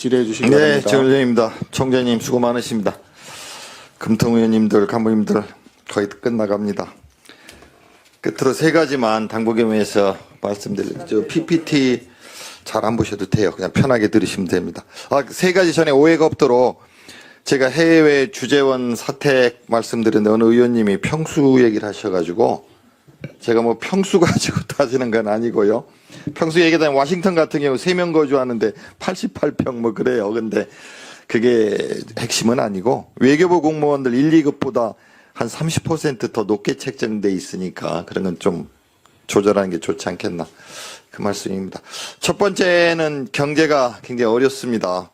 질의해 주시기 네, 바랍니다. 정의입니다. 총재님 수고 많으십니다. 금통 의원님들, 간부님들 거의 끝나갑니다. 끝으로 세 가지만 당부겸에서 말씀드릴게요. 저 PPT 잘 안 보셔도 돼요. 그냥 편하게 들으시면 됩니다. 아, 세 가지 전에 오해가 없도록 제가 해외 주재원 사택 말씀드렸는데 어느 의원님이 평수 얘기를 하셔가지고 제가 뭐 평수 가지고 따지는 건 아니고요. 평수 얘기하면 워싱턴 같은 경우 세 명 거주하는데 88평 뭐 그래요. 근데 그게 핵심은 아니고 외교부 공무원들 1, 2급보다 한 30%더 높게 책정돼 있으니까 그런 건 좀 조절하는 게 좋지 않겠나 그 말씀입니다. 첫 번째는 경제가 굉장히 어렵습니다.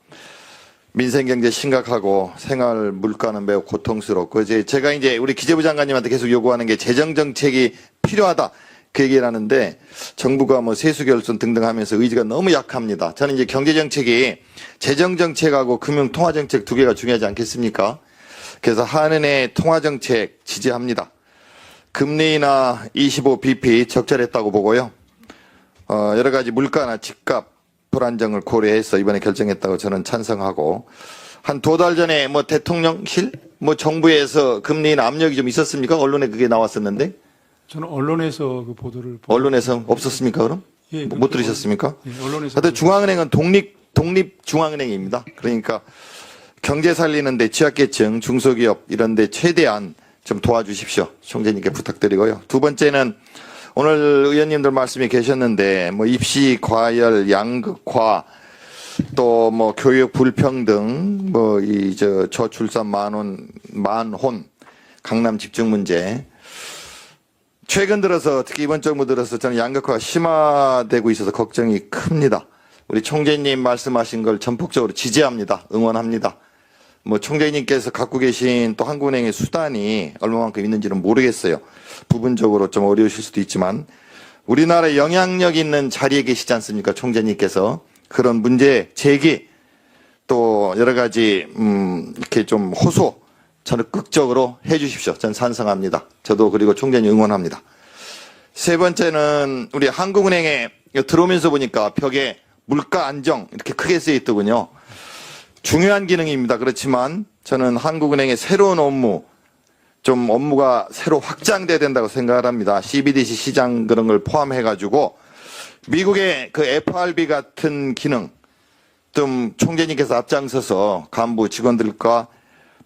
민생 경제 심각하고 생활 물가는 매우 고통스럽고 이제 제가 이제 우리 기재부 장관님한테 계속 요구하는 게 재정 정책이 필요하다. 그 얘기를 하는데 정부가 뭐 세수 결손 등등 하면서 의지가 너무 약합니다. 저는 이제 경제 정책이 재정 정책하고 금융 통화 정책 두 개가 중요하지 않겠습니까? 그래서 한은의 통화 정책 지지합니다. 금리나 25bp 적절했다고 보고요. 어, 여러 가지 물가나 집값 불안정을 고려해서 이번에 결정했다고 저는 찬성하고 한 두 달 전에 뭐 대통령실 뭐 정부에서 금리나 압력이 좀 있었습니까? 언론에 그게 나왔었는데 저는 언론에서 그 보도를 보- 언론에서 없었습니까? 그럼 예, 못 그렇게 들으셨습니까? 예, 언론에서 하여튼 중앙은행은 독립 독립 중앙은행입니다. 그러니까 경제 살리는데 취약계층, 중소기업 이런데 최대한 좀 도와주십시오. 총재님께 부탁드리고요. 두 번째는 오늘 의원님들 말씀이 계셨는데 뭐 입시 과열, 양극화 또 뭐 교육 불평등, 뭐 이 저 저출산 만원 만혼 강남 집중 문제 최근 들어서 특히 이번 정부 들어서 저는 양극화가 심화되고 있어서 걱정이 큽니다. 우리 총재님 말씀하신 걸 전폭적으로 지지합니다. 응원합니다. 뭐 총재님께서 갖고 계신 또 한국은행의 수단이 얼마만큼 있는지는 모르겠어요. 부분적으로 좀 어려우실 수도 있지만 우리나라에 영향력 있는 자리에 계시지 않습니까? 총재님께서 그런 문제 제기 또 여러 가지 음 이렇게 좀 호소 적극적으로 해 주십시오. 전 찬성합니다. 저도 그리고 총재님 응원합니다. 세 번째는 우리 한국은행에 들어오면서 보니까 벽에 물가 안정 이렇게 크게 쓰여 있더군요. 중요한 기능입니다. 그렇지만 저는 한국은행의 새로운 업무 좀 업무가 새로 확장돼야 된다고 생각을 합니다. CBDC 시장 그런 걸 포함해 가지고 미국의 그 FRB 같은 기능 좀 총재님께서 앞장서서 간부 직원들과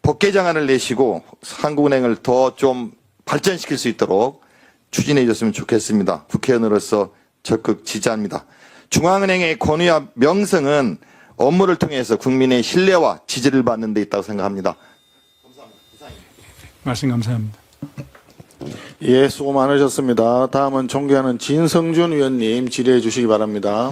법개정안을 내시고 한국은행을 더 좀 발전시킬 수 있도록 추진해 줬으면 좋겠습니다. 국회의원으로서 적극 지지합니다. 중앙은행의 권위와 명성은 업무를 통해서 국민의 신뢰와 지지를 받는 데 있다고 생각합니다. 말씀 감사합니다. 예, 수고 많으셨습니다. 다음은 존경하는 진성준 의원님 질의해 주시기 바랍니다.